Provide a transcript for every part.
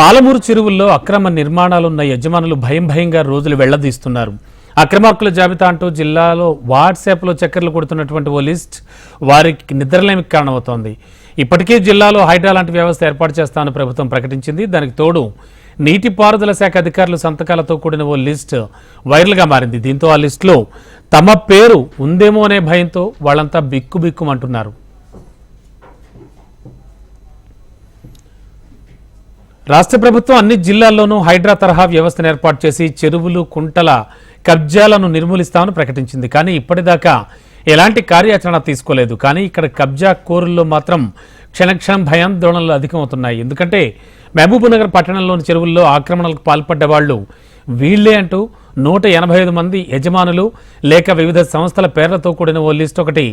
పాలమూరు చెరువుల్లో అక్రమ నిర్మాణాలున్న యజమానులు భయం భయంగా రోజులు వెళ్ళదీస్తున్నారు. అక్రమార్కుల జాబితా అంటూ జిల్లాలో వాట్సాప్లో చక్కర్లు కొడుతున్నటువంటి ఓ లిస్ట్ వారికి నిద్రలేమికి కారణమవుతోంది. ఇప్పటికే జిల్లాలో హైడ్రా లాంటి వ్యవస్థ ఏర్పాటు చేస్తామని ప్రభుత్వం ప్రకటించింది. దానికి తోడు నీటిపారుదల శాఖ అధికారుల సంతకాలతో కూడిన ఓ లిస్ట్ వైరల్గా మారింది. దీంతో ఆ లిస్టులో తమ పేరు ఉందేమో అనే భయంతో వాళ్ళంతా బిక్కుబిక్కుమంటున్నారు. రాష్ట్ర ప్రభుత్వం అన్ని జిల్లాల్లోనూ హైడ్రా తరహా వ్యవస్థను ఏర్పాటు చేసి చెరువులు కుంటల కబ్జాలను నిర్మూలిస్తామని ప్రకటించింది. కానీ ఇప్పటిదాకా ఎలాంటి కార్యాచరణ తీసుకోలేదు. కానీ ఇక్కడ కబ్జా కోరుల్లో మాత్రం క్షణక్షణం భయాందోళనలు అధికమవుతున్నాయి. ఎందుకంటే మహబూబ్నగర్ పట్టణంలోని చెరువుల్లో ఆక్రమణలకు పాల్పడ్డ వాళ్ళు వీళ్ళే అంటూ నూట ఎనభై ఐదు మంది యజమానులు లేక వివిధ సంస్థల పేర్లతో కూడిన ఓ లిస్ట్ ఒకటి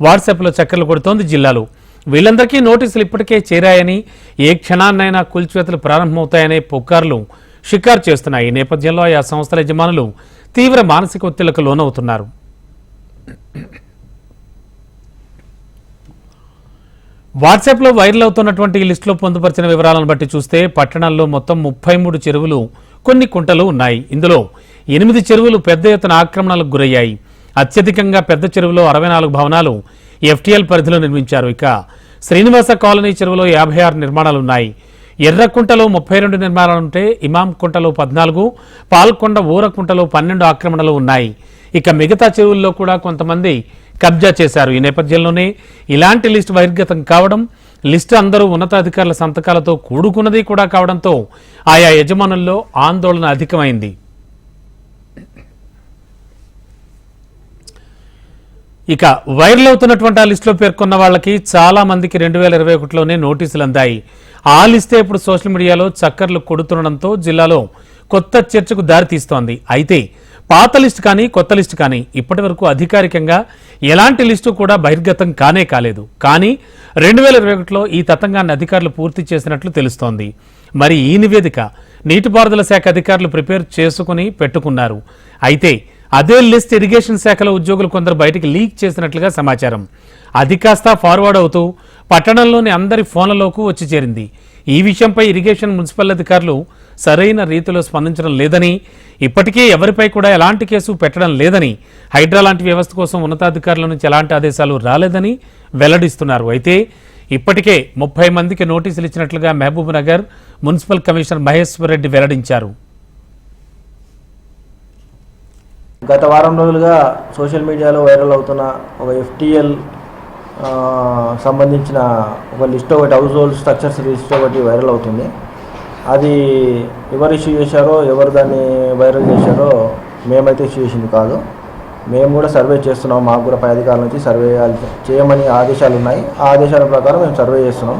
వాట్సాప్లో చక్కర్లు కొడుతోంది జిల్లాలో. వీళ్ళందరికీ నోటీసులు ఇప్పటికే చేరాయని ఏ క్షణాన్నైనా కూల్చివేతలు ప్రారంభమవుతాయనే పుకార్లు షికారు చేస్తున్నాయి ఈ నేపథ్యంలో ఆయా సంస్థల యజమానులు తీవ్ర మానసిక ఒత్తిళ్ళకు లోనవుతున్నారు. వాట్సాప్లో వైరల్ అవుతున్నటువంటి ఈ లిస్టులో పొందుపరిచిన వివరాలను బట్టి చూస్తే పట్టణాల్లో మొత్తం ముప్పై మూడు చెరువులు కొన్ని కుంటలు ఉన్నాయి. ఇందులో ఎనిమిది చెరువులు పెద్ద ఎత్తున ఆక్రమణలకు గురయ్యాయి. అత్యధికంగా పెద్ద చెరువులో అరవై నాలుగు భవనాలు ఎఫ్టీఎల్ పరిధిలో నిర్మించారు. ఇక శ్రీనివాస కాలనీ చెరువులో యాభై ఆరు నిర్మాణాలు ఉన్నాయి ఎర్రకుంటలో ముప్పై రెండు నిర్మాణాలుంటే ఇమాం కుంటలో పద్నాలుగు పాల్కొండ ఊరకుంటలో పన్నెండు ఆక్రమణలు ఉన్నాయి. ఇక మిగతా చెరువుల్లో కూడా కొంతమంది కబ్జా చేశారు. ఈ నేపథ్యంలోనే ఇలాంటి లిస్టు బహిర్గతం కావడం లిస్టు అందరూ ఉన్నతాధికారుల సంతకాలతో కూడుకున్నది కూడా కావడంతో ఆయా యజమానుల్లో ఆందోళన అధికమైంది. ఇక వైరల్ అవుతున్నటువంటి ఆ లిస్టులో పేర్కొన్న వాళ్ళకి చాలా మందికి రెండు వేల ఇరవై ఒకటిలోనే నోటీసులు అందాయి. ఆ లిస్టే ఇప్పుడు సోషల్ మీడియాలో చక్కర్లు కొడుతుండడంతో జిల్లాలో కొత్త చర్చకు దారితీస్తోంది అయితే పాత లిస్టు కానీ కొత్త లిస్టు కానీ ఇప్పటి వరకు అధికారికంగా ఎలాంటి లిస్టు కూడా బహిర్గతం కానే కాలేదు. కానీ రెండు వేల ఇరవై ఒకటిలో ఈ తతంగాన్ని అధికారులు పూర్తి చేసినట్లు తెలుస్తోంది. మరి ఈ నివేదిక నీటిపారుదల శాఖ అధికారులు ప్రిపేర్ చేసుకుని పెట్టుకున్నారు. అయితే అదే లిస్ట్ ఇరిగేషన్ శాఖలో ఉద్యోగులు కొందరు బయటికి లీక్ చేసినట్లుగా సమాచారం. అది కాస్త ఫార్వర్డ్ అవుతూ పట్టణంలోని అందరి ఫోన్లలోకి వచ్చి చేరింది. ఈ విషయంపై ఇరిగేషన్ మున్సిపల్ అధికారులు సరైన రీతిలో స్పందించడం లేదని ఇప్పటికే ఎవరిపై కూడా ఎలాంటి కేసు పెట్టడం లేదని హైడ్రా లాంటి వ్యవస్థ కోసం ఉన్నతాధికారుల నుంచి ఎలాంటి ఆదేశాలు రాలేదని వెల్లడిస్తున్నారు. అయితే ఇప్పటికే ముప్పై మందికి నోటీసులు ఇచ్చినట్లుగా Mahabubnagar municipal commissioner Maheshwar Reddy వెల్లడించారు. గత వారం రోజులుగా సోషల్ మీడియాలో వైరల్ అవుతున్న ఒక ఎఫ్టిఎల్ సంబంధించిన ఒక లిస్ట్ ఒకటి హౌస్ హోల్డ్ స్ట్రక్చర్స్ లిస్ట్ ఒకటి వైరల్ అవుతుంది. అది ఎవరు ఇష్యూ చేశారో ఎవరు దాన్ని వైరల్ చేశారో మేమైతే ఇష్యూ చేసింది కాదు. మేము కూడా సర్వే చేస్తున్నాం మాకు కూడా పై అధికారుల నుంచి సర్వే చేయమని ఆదేశాలు ఉన్నాయి. ఆ ఆదేశాల ప్రకారం మేము సర్వే చేస్తున్నాం.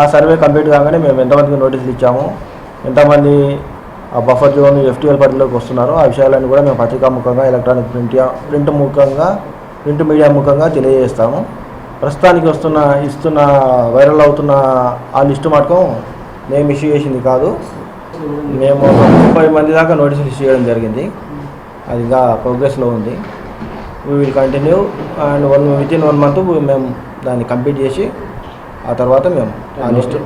ఆ సర్వే కంప్లీట్ కాగానే మేము ఎంతమందికి నోటీసులు ఇచ్చాము? ఎంతమంది బఫర్ జోన్ ఎఫ్టీఎల్ పరిధిలోకి వస్తున్నారో. ఆ విషయాలన్నీ కూడా మేము పత్రికా ముఖంగా ఎలక్ట్రానిక్ ప్రింట్ ప్రింట్ ముఖంగా ప్రింట్ మీడియా ముఖంగా తెలియజేస్తాము. ప్రస్తుతానికి వస్తున్న ఇస్తున్న వైరల్ అవుతున్న ఆ లిస్టు మటుకం మేము ఇష్యూ చేసింది కాదు. మేము ముప్పై మంది దాకా నోటీసులు ఇష్యూ చేయడం జరిగింది. అది ఇంకా ప్రోగ్రెస్లో ఉంది. We will continue and one within one month మేము దాన్ని కంప్లీట్ చేసి ఆ తర్వాత మేము ఆ లిస్ట్